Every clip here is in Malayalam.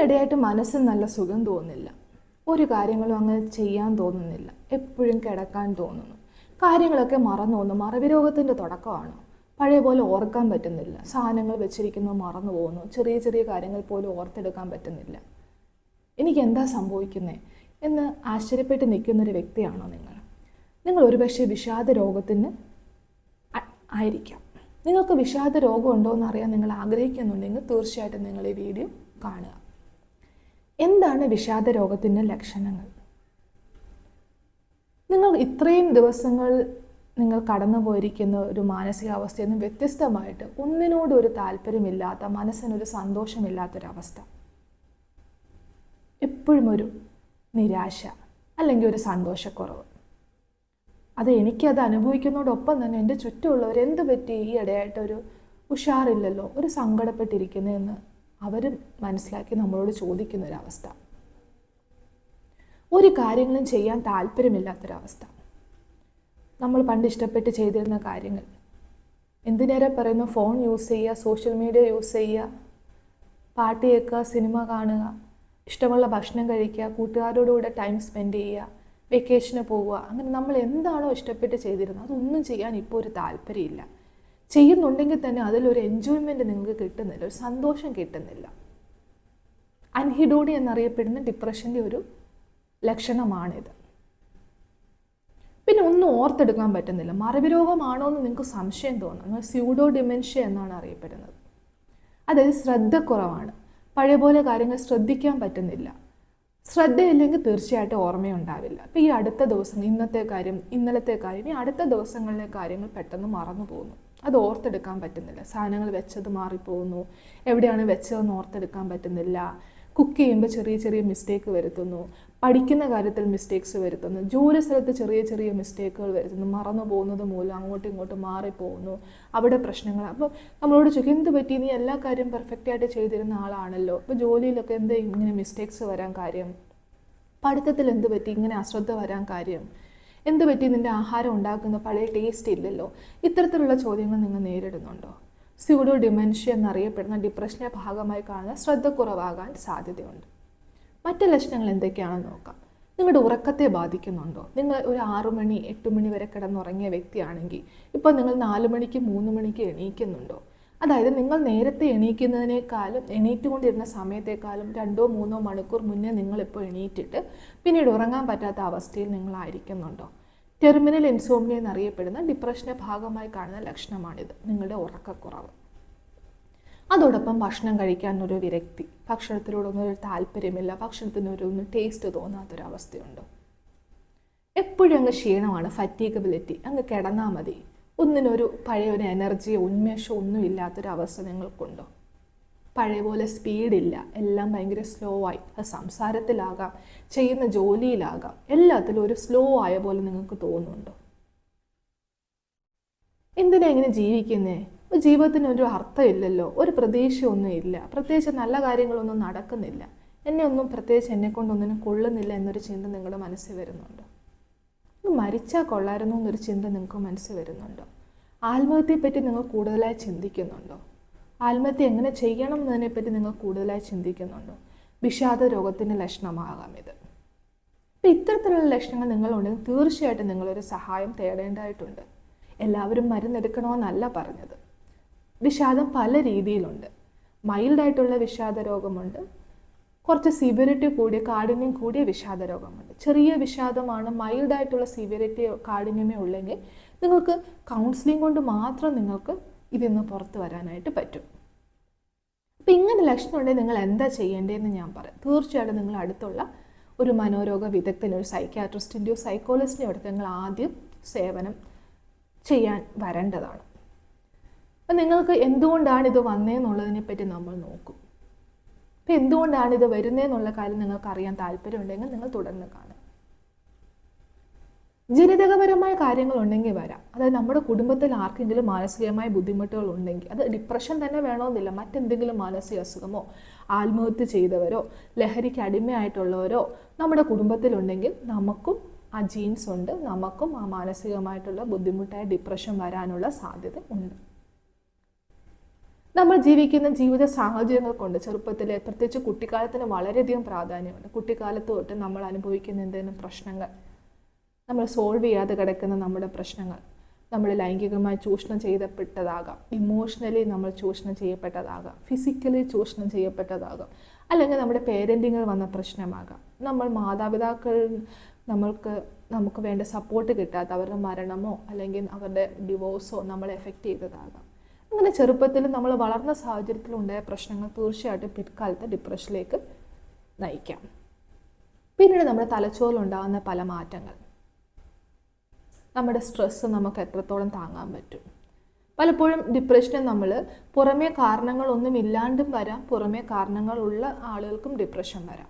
ഇടയായിട്ട് മനസ്സിന് നല്ല സുഖം തോന്നുന്നില്ല. ഒരു കാര്യങ്ങളും അങ്ങനെ ചെയ്യാൻ തോന്നുന്നില്ല. എപ്പോഴും കിടക്കാൻ തോന്നുന്നു. കാര്യങ്ങളൊക്കെ മറന്നു പോകുന്നു. മറവി രോഗത്തിന്റെ തുടക്കമാണ്? പഴയ പോലെ ഓർക്കാൻ പറ്റുന്നില്ല. സാധനങ്ങൾ വെച്ചിരിക്കുന്നു മറന്നു പോകുന്നു. ചെറിയ ചെറിയ കാര്യങ്ങൾ പോലും ഓർത്തെടുക്കാൻ പറ്റുന്നില്ല. എനിക്ക് എന്താ സംഭവിക്കുന്നത് എന്ന് ആശ്ചര്യപ്പെട്ട് നിൽക്കുന്നൊരു വ്യക്തിയാണോ നിങ്ങൾ? നിങ്ങൾ ഒരുപക്ഷെ വിഷാദ രോഗത്തിന് ആയിരിക്കാം. നിങ്ങൾക്ക് വിഷാദ രോഗം ഉണ്ടോ എന്ന് അറിയാൻ നിങ്ങൾ ആഗ്രഹിക്കുന്നുണ്ടെങ്കിൽ തീർച്ചയായിട്ടും നിങ്ങൾ ഈ വീഡിയോ കാണുക. എന്താണ് വിഷാദ രോഗത്തിന്റെ ലക്ഷണങ്ങൾ? നിങ്ങൾ ഇത്രയും ദിവസങ്ങൾ നിങ്ങൾ കടന്നു പോയിരിക്കുന്ന ഒരു മാനസികാവസ്ഥയിൽ നിന്ന് വ്യത്യസ്തമായിട്ട് ഒന്നിനോടൊരു ഒരു താല്പര്യമില്ലാത്ത മനസ്സിനൊരു സന്തോഷമില്ലാത്തൊരവസ്ഥ. എപ്പോഴും ഒരു നിരാശ അല്ലെങ്കിൽ ഒരു സന്തോഷക്കുറവ്. അത് എനിക്കത് അനുഭവിക്കുന്നതോടൊപ്പം തന്നെ എന്റെ ചുറ്റുമുള്ളവർ എന്ത് പറ്റി? ഈ ഇടയായിട്ടൊരു ഉഷാറില്ലല്ലോ ഒരു സങ്കടപ്പെട്ടിരിക്കുന്നതെന്ന് അവരും മനസ്സിലാക്കി നമ്മളോട് ചോദിക്കുന്ന ഒരവസ്ഥ ഒരു കാര്യങ്ങളും ചെയ്യാൻ താല്പര്യമില്ലാത്തൊരവസ്ഥ. നമ്മൾ പണ്ട് ഇഷ്ടപ്പെട്ട് ചെയ്തിരുന്ന കാര്യങ്ങൾ. എന്തിനേറെ പറയുന്നു? ഫോൺ യൂസ് ചെയ്യുക സോഷ്യൽ മീഡിയ യൂസ് ചെയ്യുക പാട്ട് കേൾക്കുക സിനിമ കാണുക ഇഷ്ടമുള്ള ഭക്ഷണം കഴിക്കുക കൂട്ടുകാരോടുകൂടെ ടൈം സ്പെൻഡ് ചെയ്യുക വെക്കേഷന് പോവുക. അങ്ങനെ നമ്മൾ എന്താണോ ഇഷ്ടപ്പെട്ട് ചെയ്തിരുന്നത് അതൊന്നും ചെയ്യാൻ ഇപ്പോൾ ഒരു താല്പര്യമില്ല. ചെയ്യുന്നുണ്ടെങ്കിൽ തന്നെ അതിലൊരു എൻജോയ്മെന്റ് നിങ്ങൾക്ക് കിട്ടുന്നില്ല ഒരു സന്തോഷം കിട്ടുന്നില്ല. അൻഹിഡോഡി എന്നറിയപ്പെടുന്ന ഡിപ്രഷന്റെ ഒരു ലക്ഷണമാണിത്. പിന്നെ ഒന്നും ഓർത്തെടുക്കാൻ പറ്റുന്നില്ല. മറവി രോഗമാണോ എന്ന് നിങ്ങൾക്ക് സംശയം തോന്നുന്നു സ്യൂഡോ ഡിമെൻഷ്യ എന്നാണ് അറിയപ്പെടുന്നത്. അതായത് ശ്രദ്ധക്കുറവാണ്. പഴയ പോലെ കാര്യങ്ങൾ ശ്രദ്ധിക്കാൻ പറ്റുന്നില്ല. ശ്രദ്ധയില്ലെങ്കിൽ തീർച്ചയായിട്ടും ഓർമ്മയുണ്ടാവില്ല. അപ്പോൾ ഈ അടുത്ത ദിവസം ഇന്നത്തെ കാര്യം ഇന്നലത്തെ കാര്യം ഈ അടുത്ത ദിവസങ്ങളിലെ കാര്യങ്ങൾ പെട്ടെന്ന് മറന്നു പോകുന്നു. അത് ഓർത്തെടുക്കാൻ പറ്റുന്നില്ല. സാധനങ്ങൾ വെച്ചത് മാറിപ്പോകുന്നു. എവിടെയാണ് വെച്ചതെന്ന് ഓർത്തെടുക്കാൻ പറ്റുന്നില്ല. കുക്ക് ചെയ്യുമ്പോൾ ചെറിയ ചെറിയ മിസ്റ്റേക്ക് വരുത്തുന്നു. പഠിക്കുന്ന കാര്യത്തിൽ മിസ്റ്റേക്സ് വരുത്തുന്നു. ജോലി സ്ഥലത്ത് ചെറിയ ചെറിയ മിസ്റ്റേക്കുകൾ വരുത്തുന്നു. മറന്നു പോകുന്നത് മൂലം അങ്ങോട്ടും ഇങ്ങോട്ടും മാറിപ്പോകുന്നു. അവിടെ പ്രശ്നങ്ങൾ. അപ്പോൾ നമ്മളോട് ചോദിക്കും എന്ത് പറ്റി? നീ എല്ലാ കാര്യം പെർഫെക്റ്റ് ആയിട്ട് ചെയ്തിരുന്ന ആളാണല്ലോ. അപ്പോൾ ജോലിയിലൊക്കെ എന്ത് ഇങ്ങനെ മിസ്റ്റേക്സ് വരാൻ കാര്യം? പഠിത്തത്തിൽ എന്ത് പറ്റി? ഇങ്ങനെ അശ്രദ്ധ വരാൻ കാര്യം? എന്ത് പറ്റി? നിന്റെ ആഹാരം ഉണ്ടാക്കുന്ന പഴയ ടേസ്റ്റ് ഇല്ലല്ലോ. ഇത്തരത്തിലുള്ള ചോദ്യങ്ങൾ നിങ്ങൾ നേരിടുന്നുണ്ടോ? സ്യൂഡോ ഡിമെൻഷ്യ എന്നറിയപ്പെടുന്ന ഡിപ്രഷന്റെ ഭാഗമായി കാണുന്ന ശ്രദ്ധക്കുറവാകാൻ സാധ്യതയുണ്ട്. മറ്റ് ലക്ഷണങ്ങൾ എന്തൊക്കെയാണെന്ന് നോക്കാം. നിങ്ങളുടെ ഉറക്കത്തെ ബാധിക്കുന്നുണ്ടോ? നിങ്ങൾ ഒരു ആറു മണി എട്ട് മണി വരെ കിടന്നുറങ്ങിയ വ്യക്തിയാണെങ്കിൽ ഇപ്പോൾ നിങ്ങൾ നാല് മണിക്ക് മൂന്ന് മണിക്ക് എണീക്കുന്നുണ്ടോ? അതായത് നിങ്ങൾ നേരത്തെ എണീക്കുന്നതിനേക്കാളും എണീറ്റുകൊണ്ടിരുന്ന സമയത്തേക്കാളും രണ്ടോ മൂന്നോ മണിക്കൂർ മുന്നേ നിങ്ങളിപ്പോൾ എണീറ്റിട്ട് പിന്നീട് ഉറങ്ങാൻ പറ്റാത്ത അവസ്ഥയിൽ നിങ്ങളായിരിക്കുന്നുണ്ടോ ടെർമിനൽ ഇൻസോമിയ എന്നറിയപ്പെടുന്ന ഡിപ്രഷന്റെ ഭാഗമായി കാണുന്ന ലക്ഷണമാണിത്. നിങ്ങളുടെ ഉറക്കക്കുറവ്. അതോടൊപ്പം ഭക്ഷണം കഴിക്കാൻ ഒരു വിരക്തി ഭക്ഷണത്തിനോടൊന്നും ഒരു താല്പര്യമില്ല ഭക്ഷണത്തിനൊരു ഒന്ന് ടേസ്റ്റ് തോന്നാത്തൊരവസ്ഥയുണ്ട്. എപ്പോഴും അങ്ങ് ക്ഷീണമാണ് ഫറ്റീഗബിലിറ്റി അങ്ങ് കിടന്നാൽ മതി. ഒന്നിനൊരു പഴയ ഒരു എനർജിയോ ഉന്മേഷമോ ഒന്നും ഇല്ലാത്തൊരവസ്ഥ നിങ്ങൾക്കുണ്ടോ. പഴയ പോലെ സ്പീഡില്ല എല്ലാം ഭയങ്കര സ്ലോ ആയി. അത് സംസാരത്തിലാകാം ചെയ്യുന്ന ജോലിയിലാകാം എല്ലാത്തിലും ഒരു സ്ലോ ആയ പോലെ നിങ്ങൾക്ക് തോന്നുന്നുണ്ടോ. എന്തിനാ ഇങ്ങനെ ജീവിക്കുന്നേ? ജീവിതത്തിന് ഒരു അർത്ഥമില്ലല്ലോ ഒരു പ്രതീക്ഷയൊന്നും ഇല്ല. പ്രത്യേകിച്ച് നല്ല കാര്യങ്ങളൊന്നും നടക്കുന്നില്ല. എന്നെ ഒന്നും പ്രത്യേകിച്ച് എന്നെ കൊണ്ടൊന്നിനും കൊള്ളുന്നില്ല എന്നൊരു ചിന്ത നിങ്ങളുടെ മനസ്സിൽ വരുന്നുണ്ട്. മരിച്ചാൽ കൊള്ളായിരുന്നു എന്നൊരു ചിന്ത നിങ്ങൾക്ക് മനസ്സിൽ വരുന്നുണ്ടോ. ആത്മഹത്യയെപ്പറ്റി നിങ്ങൾ കൂടുതലായി ചിന്തിക്കുന്നുണ്ടോ? ആത്മഹത്യ എങ്ങനെ ചെയ്യണം എന്നതിനെപ്പറ്റി നിങ്ങൾ കൂടുതലായി ചിന്തിക്കുന്നുണ്ടോ? വിഷാദ രോഗത്തിന്റെ ലക്ഷണമാകാം ഇത്. അപ്പം ഇത്തരത്തിലുള്ള ലക്ഷണങ്ങൾ നിങ്ങളുണ്ടെങ്കിൽ തീർച്ചയായിട്ടും നിങ്ങളൊരു സഹായം തേടേണ്ടതായിട്ടുണ്ട്. എല്ലാവരും മരുന്നെടുക്കണമെന്നല്ല പറഞ്ഞത്. വിഷാദം പല രീതിയിലുണ്ട്. മൈൽഡായിട്ടുള്ള വിഷാദ രോഗമുണ്ട് കുറച്ച് സിവിയറിറ്റി കൂടിയ കാഠിന്യം കൂടിയ വിഷാദ രോഗമുണ്ട് ചെറിയ വിഷാദമാണ് മൈൽഡായിട്ടുള്ള സിവിയറിറ്റി കാഠിന്യമേ ഉള്ളെങ്കിൽ നിങ്ങൾക്ക് കൗൺസിലിംഗ് കൊണ്ട് മാത്രം നിങ്ങൾക്ക് ഇതിൽ നിന്ന് പുറത്ത് വരാനായിട്ട് പറ്റും. അപ്പം ഇങ്ങനെ ലക്ഷണം ഉണ്ടെങ്കിൽ നിങ്ങൾ എന്താ ചെയ്യേണ്ടതെന്ന് ഞാൻ പറയാം. തീർച്ചയായിട്ടും നിങ്ങൾ അടുത്തുള്ള ഒരു മനോരോഗ വിദഗ്ധനെ ഒരു സൈക്യാട്രിസ്റ്റിന്റെയോ സൈക്കോളജിസ്റ്റിന്റെയോ അടുത്ത് നിങ്ങൾ ആദ്യം സേവനം ചെയ്യാൻ വരേണ്ടതാണ്. അപ്പം നിങ്ങൾക്ക് എന്തുകൊണ്ടാണ് ഇത് വന്നതെന്നുള്ളതിനെ പറ്റി നമ്മൾ നോക്കും. അപ്പം എന്തുകൊണ്ടാണ് ഇത് വരുന്നതെന്നുള്ള കാര്യം നിങ്ങൾക്ക് അറിയാൻ താല്പര്യമുണ്ടെങ്കിൽ നിങ്ങൾ തുടർന്ന് കാണുക. ജനിതകപരമായ കാര്യങ്ങൾ ഉണ്ടെങ്കിൽ വരാം. അതായത് നമ്മുടെ കുടുംബത്തിൽ ആർക്കെങ്കിലും മാനസികമായ ബുദ്ധിമുട്ടുകൾ ഉണ്ടെങ്കിൽ അത് ഡിപ്രഷൻ തന്നെ വേണമെന്നില്ല മറ്റെന്തെങ്കിലും മാനസിക അസുഖമോ ആത്മഹത്യ ചെയ്തവരോ ലഹരിക്ക് അടിമയായിട്ടുള്ളവരോ നമ്മുടെ കുടുംബത്തിലുണ്ടെങ്കിൽ നമുക്കും ആ ജീൻസ് ഉണ്ട്. നമുക്കും ആ മാനസികമായിട്ടുള്ള ബുദ്ധിമുട്ടായ ഡിപ്രഷൻ വരാനുള്ള സാധ്യത ഉണ്ട്. നമ്മൾ ജീവിക്കുന്ന ജീവിത സാഹചര്യങ്ങൾ കൊണ്ട് ചെറുപ്പത്തിൽ പ്രത്യേകിച്ച് കുട്ടിക്കാലത്തിന് വളരെയധികം പ്രാധാന്യമുണ്ട്. കുട്ടിക്കാലത്ത് തൊട്ട് നമ്മൾ അനുഭവിക്കുന്ന എന്തെങ്കിലും പ്രശ്നങ്ങൾ നമ്മൾ സോൾവ് ചെയ്യാതെ കിടക്കുന്ന നമ്മുടെ പ്രശ്നങ്ങൾ നമ്മൾ ലൈംഗികമായി ചൂഷണം ചെയ്യപ്പെട്ടതാകാം ഇമോഷണലി നമ്മൾ ചൂഷണം ചെയ്യപ്പെട്ടതാകാം ഫിസിക്കലി ചൂഷണം ചെയ്യപ്പെട്ടതാകാം അല്ലെങ്കിൽ നമ്മുടെ പേരന്റിങ്ങിൽ വന്ന പ്രശ്നമാകാം. നമ്മൾ മാതാപിതാക്കൾ നമ്മൾക്ക് നമുക്ക് വേണ്ട സപ്പോർട്ട് കിട്ടാത്ത അവരുടെ മരണമോ അല്ലെങ്കിൽ അവരുടെ ഡിവോഴ്സോ നമ്മളെ എഫക്റ്റ് ചെയ്തതാകാം. അങ്ങനെ ചെറുപ്പത്തിൽ നമ്മൾ വളർന്ന സാഹചര്യത്തിലുണ്ടായ പ്രശ്നങ്ങൾ തീർച്ചയായിട്ടും പിൽക്കാലത്ത് ഡിപ്രഷനിലേക്ക് നയിക്കാം. പിന്നീട് നമ്മുടെ തലച്ചോറിലുണ്ടാകുന്ന പല മാറ്റങ്ങൾ. നമ്മുടെ സ്ട്രെസ്സ് നമുക്ക് എത്രത്തോളം താങ്ങാൻ പറ്റും? പലപ്പോഴും ഡിപ്രഷന് നമ്മൾ പുറമേ കാരണങ്ങളൊന്നും ഇല്ലാണ്ടും വരാം പുറമേ കാരണങ്ങളുള്ള ആളുകൾക്കും ഡിപ്രഷൻ വരാം.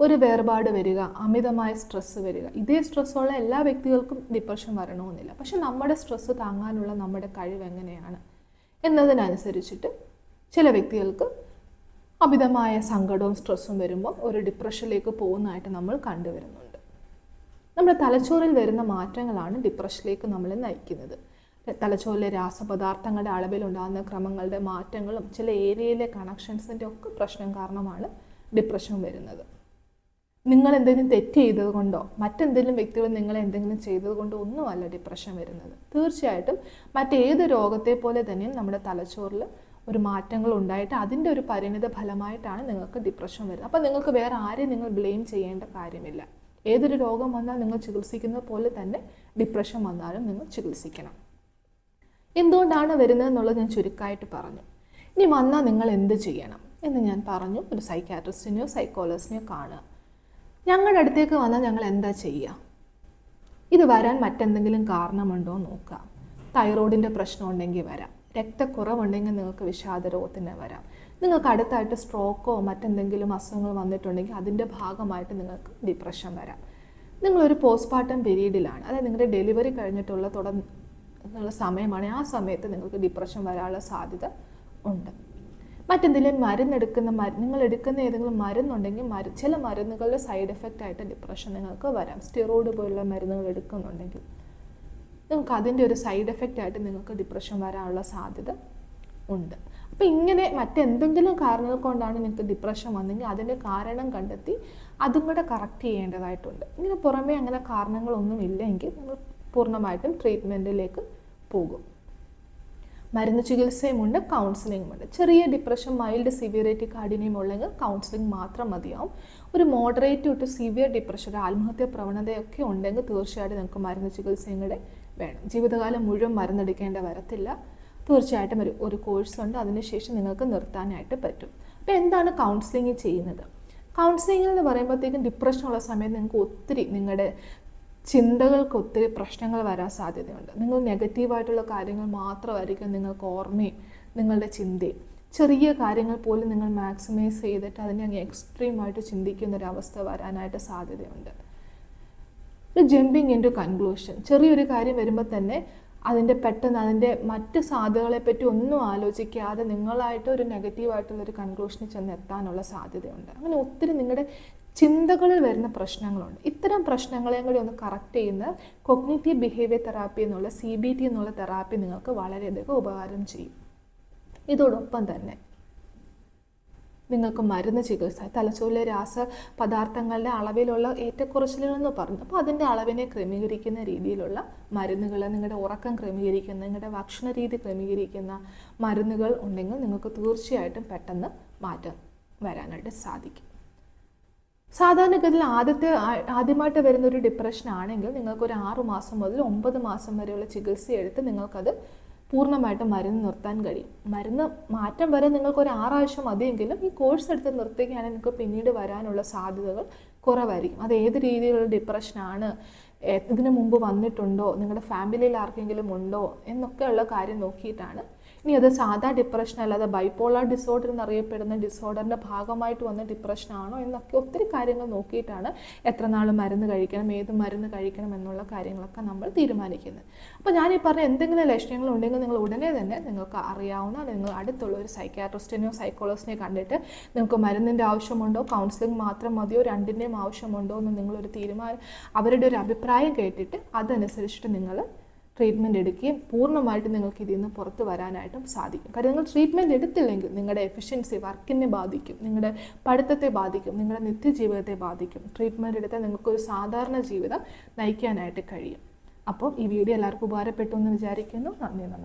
ഒരു വേർപാട് വരിക അമിതമായ സ്ട്രെസ്സ് വരിക ഇതേ സ്ട്രെസ്സുള്ള എല്ലാ വ്യക്തികൾക്കും ഡിപ്രഷൻ വരണമെന്നില്ല. പക്ഷെ നമ്മുടെ സ്ട്രെസ്സ് താങ്ങാനുള്ള നമ്മുടെ കഴിവ് എങ്ങനെയാണ്? എന്നതിനനുസരിച്ചിട്ട് ചില വ്യക്തികൾക്ക് അമിതമായ സങ്കടവും സ്ട്രെസ്സും വരുമ്പോൾ ഒരു ഡിപ്രഷനിലേക്ക് പോകുന്നതായിട്ട് നമ്മൾ കണ്ടുവരുന്നുണ്ട്. നമ്മുടെ തലച്ചോറിൽ വരുന്ന മാറ്റങ്ങളാണ് ഡിപ്രഷനിലേക്ക് നമ്മളെ നയിക്കുന്നത്. തലച്ചോറിലെ രാസപദാർത്ഥങ്ങളുടെ അളവിലുണ്ടാകുന്ന ക്രമങ്ങളുടെ മാറ്റങ്ങളും ചില ഏരിയയിലെ കണക്ഷൻസിന്റെ ഒക്കെ പ്രശ്നം കാരണമാണ് ഡിപ്രഷൻ വരുന്നത്. നിങ്ങൾ എന്തെങ്കിലും തെറ്റ് ചെയ്തത് കൊണ്ടോ മറ്റെന്തെങ്കിലും വ്യക്തികൾ നിങ്ങൾ എന്തെങ്കിലും ചെയ്തത് കൊണ്ടോ ഒന്നുമല്ല ഡിപ്രഷൻ വരുന്നത്. തീർച്ചയായിട്ടും മറ്റേത് രോഗത്തെ പോലെ തന്നെയും നമ്മുടെ തലച്ചോറിൽ ഒരു മാറ്റങ്ങൾ ഉണ്ടായിട്ട് അതിന്റെ ഒരു പരിണിത ഫലമായിട്ടാണ് നിങ്ങൾക്ക് ഡിപ്രഷൻ വരുന്നത്. അപ്പോൾ നിങ്ങൾക്ക് വേറെ ആരെയും നിങ്ങൾ ബ്ലെയിം ചെയ്യേണ്ട കാര്യമില്ല. ഏതൊരു രോഗം വന്നാൽ നിങ്ങൾ ചികിത്സിക്കുന്നത് പോലെ തന്നെ ഡിപ്രഷൻ വന്നാലും നിങ്ങൾ ചികിത്സിക്കണം. എന്തുകൊണ്ടാണ് വരുന്നത് എന്നുള്ളത് ഞാൻ ചുരുക്കമായിട്ട് പറഞ്ഞു. ഇനി വന്നാൽ നിങ്ങൾ എന്ത് ചെയ്യണം എന്ന് ഞാൻ പറഞ്ഞു. ഒരു സൈക്കാട്രിസ്റ്റിനെയോ സൈക്കോളജിസ്റ്റിനെയോ കാണുക. ഞങ്ങളുടെ അടുത്തേക്ക് വന്നാൽ ഞങ്ങൾ എന്താ ചെയ്യുക ഇത് വരാൻ മറ്റെന്തെങ്കിലും കാരണമുണ്ടോ നോക്കുക തൈറോയിഡിന്റെ പ്രശ്നം ഉണ്ടെങ്കിൽ വരാം. രക്തക്കുറവുണ്ടെങ്കിൽ നിങ്ങൾക്ക് വിഷാദരോഗത്തിന് വരാം. നിങ്ങൾക്ക് അടുത്തായിട്ട് സ്ട്രോക്കോ മറ്റെന്തെങ്കിലും അസുഖങ്ങൾ വന്നിട്ടുണ്ടെങ്കിൽ അതിന്റെ ഭാഗമായിട്ട് നിങ്ങൾക്ക് ഡിപ്രഷൻ വരാം. നിങ്ങളൊരു പോസ്റ്റ്മോർട്ടം പീരീഡിലാണ്. അതായത് നിങ്ങളുടെ ഡെലിവറി കഴിഞ്ഞിട്ടുള്ള തുടർന്നുള്ള സമയമാണ് ആ സമയത്ത് നിങ്ങൾക്ക് ഡിപ്രഷൻ വരാനുള്ള സാധ്യത ഉണ്ട്. മറ്റെന്തെങ്കിലും മരുന്നെടുക്കുന്ന മരുന്ന് നിങ്ങൾ എടുക്കുന്ന ഏതെങ്കിലും മരുന്നുണ്ടെങ്കിൽ മരു ചില മരുന്നുകളുടെ സൈഡ് എഫക്റ്റ് ആയിട്ട് ഡിപ്രഷൻ നിങ്ങൾക്ക് വരാം. സ്റ്റിറോയിഡ് പോലുള്ള മരുന്നുകൾ എടുക്കുന്നുണ്ടെങ്കിൽ. നിങ്ങൾക്ക് അതിന്റെ ഒരു സൈഡ് എഫക്റ്റ് ആയിട്ട് നിങ്ങൾക്ക് ഡിപ്രഷൻ വരാനുള്ള സാധ്യത ഉണ്ട്. അപ്പോൾ ഇങ്ങനെ മറ്റെന്തെങ്കിലും കാരണങ്ങൾ കൊണ്ടാണ് നിങ്ങൾക്ക് ഡിപ്രഷൻ വന്നെങ്കിൽ അതിന്റെ കാരണം കണ്ടെത്തി അതും കൂടെ കറക്റ്റ് ചെയ്യേണ്ടതായിട്ടുണ്ട്. ഇങ്ങനെ പുറമേ അങ്ങനെ കാരണങ്ങളൊന്നും ഇല്ലെങ്കിൽ നിങ്ങൾ പൂർണമായിട്ടും ട്രീറ്റ്മെന്റിലേക്ക് പോകും. മരുന്ന് ചികിത്സയുമുണ്ട് കൗൺസിലിംഗുമുണ്ട് ചെറിയ ഡിപ്രഷൻ മൈൽഡ് സിവിയറിറ്റി കാഠിന്യം ഉള്ളെങ്കിൽ കൗൺസിലിംഗ് മാത്രം മതിയാവും. ഒരു മോഡറേറ്റ് ടു സിവിയർ ഡിപ്രഷൻ ഒരു ആത്മഹത്യ പ്രവണതയൊക്കെ ഉണ്ടെങ്കിൽ തീർച്ചയായിട്ടും നിങ്ങൾക്ക് മരുന്ന് ചികിത്സയും കൂടെ വേണം. ജീവിതകാലം മുഴുവൻ മരുന്നെടുക്കേണ്ട വരത്തില്ല. തീർച്ചയായിട്ടും ഒരു ഒരു കോഴ്സ് ഉണ്ട്. അതിനുശേഷം നിങ്ങൾക്ക് നിർത്താനായിട്ട് പറ്റും. അപ്പോൾ എന്താണ് കൗൺസിലിംഗ് ചെയ്യുന്നത്? കൗൺസിലിംഗ് എന്ന് പറയുമ്പോഴത്തേക്കും ഡിപ്രഷനുള്ള സമയത്ത് നിങ്ങൾക്ക് ഒത്തിരി നിങ്ങളുടെ ചിന്തകൾക്ക് ഒത്തിരി പ്രശ്നങ്ങൾ വരാൻ സാധ്യതയുണ്ട്. നിങ്ങൾ നെഗറ്റീവായിട്ടുള്ള കാര്യങ്ങൾ മാത്രമായിരിക്കും നിങ്ങൾക്ക് ഓർമ്മയും നിങ്ങളുടെ ചിന്തയും. ചെറിയ കാര്യങ്ങൾ പോലും നിങ്ങൾ മാക്സിമൈസ് ചെയ്തിട്ട് അതിനെ അങ്ങ് എക്സ്ട്രീമായിട്ട് ചിന്തിക്കുന്ന ഒരു അവസ്ഥ വരാനായിട്ട് സാധ്യതയുണ്ട്. ജമ്പിങ് ഇൻ ടു കൺക്ലൂഷൻ ചെറിയൊരു കാര്യം വരുമ്പോൾ തന്നെ അതിന്റെ പെട്ടെന്ന് അതിന്റെ മറ്റ് സാധ്യതകളെ പറ്റി ഒന്നും ആലോചിക്കാതെ നിങ്ങളായിട്ട് ഒരു നെഗറ്റീവായിട്ടുള്ളൊരു കൺക്ലൂഷനിൽ ചെന്ന് എത്താനുള്ള സാധ്യതയുണ്ട്. അങ്ങനെ ഒത്തിരി നിങ്ങളുടെ ചിന്തകളിൽ വരുന്ന പ്രശ്നങ്ങളുണ്ട്. ഇത്തരം പ്രശ്നങ്ങളെയും കൂടി ഒന്ന് കറക്റ്റ് ചെയ്യുന്ന കൊഗ്നേറ്റീവ് ബിഹേവിയർ തെറാപ്പി എന്നുള്ള സി ബി ടി എന്നുള്ള തെറാപ്പി നിങ്ങൾക്ക് വളരെയധികം ഉപകാരം ചെയ്യും. ഇതോടൊപ്പം തന്നെ നിങ്ങൾക്ക് മരുന്ന് ചികിത്സ തലച്ചോറിലെ രാസ പദാർത്ഥങ്ങളുടെ അളവിലുള്ള ഏറ്റക്കുറച്ചിലുകളെന്ന് പറഞ്ഞു. അപ്പോൾ അതിന്റെ അളവിനെ ക്രമീകരിക്കുന്ന രീതിയിലുള്ള മരുന്നുകൾ നിങ്ങളുടെ ഉറക്കം ക്രമീകരിക്കുന്ന നിങ്ങളുടെ ഭക്ഷണ രീതി ക്രമീകരിക്കുന്ന മരുന്നുകൾ ഉണ്ടെങ്കിൽ നിങ്ങൾക്ക് തീർച്ചയായിട്ടും പെട്ടെന്ന് മാറ്റം വരാനായിട്ട് സാധിക്കും. സാധാരണഗതിയിൽ ആദ്യത്തെ ആദ്യമായിട്ട് വരുന്ന ഒരു ഡിപ്രഷൻ ആണെങ്കിൽ നിങ്ങൾക്ക് ഒരു ആറു മാസം മുതൽ ഒമ്പത് മാസം വരെയുള്ള ചികിത്സ എടുത്ത് നിങ്ങൾക്കത് പൂർണമായിട്ടും മരുന്ന് നിർത്താൻ കഴിയും. മരുന്ന് മാറ്റം വരെ നിങ്ങൾക്ക് ഒരു ആറാഴ്ച മതിയെങ്കിലും ഈ കോഴ്സ് എടുത്ത് നിർത്തുകയാണെങ്കിൽ നിങ്ങൾക്ക് പിന്നീട് വരാനുള്ള സാധ്യതകൾ കുറവായിരിക്കും. അത് ഏത് രീതിയിലുള്ള ഡിപ്രഷനാണ് ഇതിനു മുമ്പ് വന്നിട്ടുണ്ടോ നിങ്ങളുടെ ഫാമിലിയിൽ ആർക്കെങ്കിലും ഉണ്ടോ എന്നൊക്കെയുള്ള കാര്യം നോക്കിയിട്ടാണ് ഇനി അത് സാധാ ഡിപ്രഷൻ അല്ലാതെ ബൈപ്പോളാർ ഡിസോർഡർ എന്നറിയപ്പെടുന്ന ഡിസോർഡറിന്റെ ഭാഗമായിട്ട് വന്ന ഡിപ്രഷൻ ആണോ എന്നൊക്കെ ഒത്തിരി കാര്യങ്ങൾ നോക്കിയിട്ടാണ് എത്ര നാൾ മരുന്ന് കഴിക്കണം ഏത് മരുന്ന് കഴിക്കണം എന്നുള്ള കാര്യങ്ങളൊക്കെ നമ്മൾ തീരുമാനിക്കുന്നത്. അപ്പോൾ ഞാൻ ഈ പറഞ്ഞ എന്തെങ്കിലും ലക്ഷണങ്ങൾ ഉണ്ടെങ്കിൽ നിങ്ങൾ ഉടനെ തന്നെ നിങ്ങൾക്ക് അറിയാവുന്ന നിങ്ങൾ അടുത്തുള്ള ഒരു സൈക്കാട്രിസ്റ്റിനെയോ സൈക്കോളജിസ്റ്റിനെയോ കണ്ടിട്ട് നിങ്ങൾക്ക് മരുന്നിന്റെ ആവശ്യമുണ്ടോ കൗൺസിലിംഗ് മാത്രം മതിയോ രണ്ടിന്റെയും ആവശ്യമുണ്ടോ എന്ന് നിങ്ങളൊരു തീരുമാനം അവരുടെ ഒരു അഭിപ്രായം കേട്ടിട്ട് അതനുസരിച്ചിട്ട് നിങ്ങൾ ട്രീറ്റ്മെന്റ് എടുക്കുകയും പൂർണമായിട്ട് നിങ്ങൾക്ക് ഇതിൽ നിന്ന് പുറത്ത് വരാനായിട്ടും സാധിക്കും. കാര്യം നിങ്ങൾ ട്രീറ്റ്മെന്റ് എടുത്തില്ലെങ്കിൽ നിങ്ങളുടെ എഫിഷ്യൻസി വർക്കിനെ ബാധിക്കും നിങ്ങളുടെ പഠിത്തത്തെ ബാധിക്കും നിങ്ങളുടെ നിത്യജീവിതത്തെ ബാധിക്കും. ട്രീറ്റ്മെന്റ് എടുത്താൽ നിങ്ങൾക്കൊരു സാധാരണ ജീവിതം നയിക്കാനായിട്ട് കഴിയും. അപ്പോൾ ഈ വീഡിയോ എല്ലാവർക്കും ഉപകാരപ്പെട്ടു എന്ന് വിചാരിക്കുന്നു. നന്ദി നമസ്കാരം.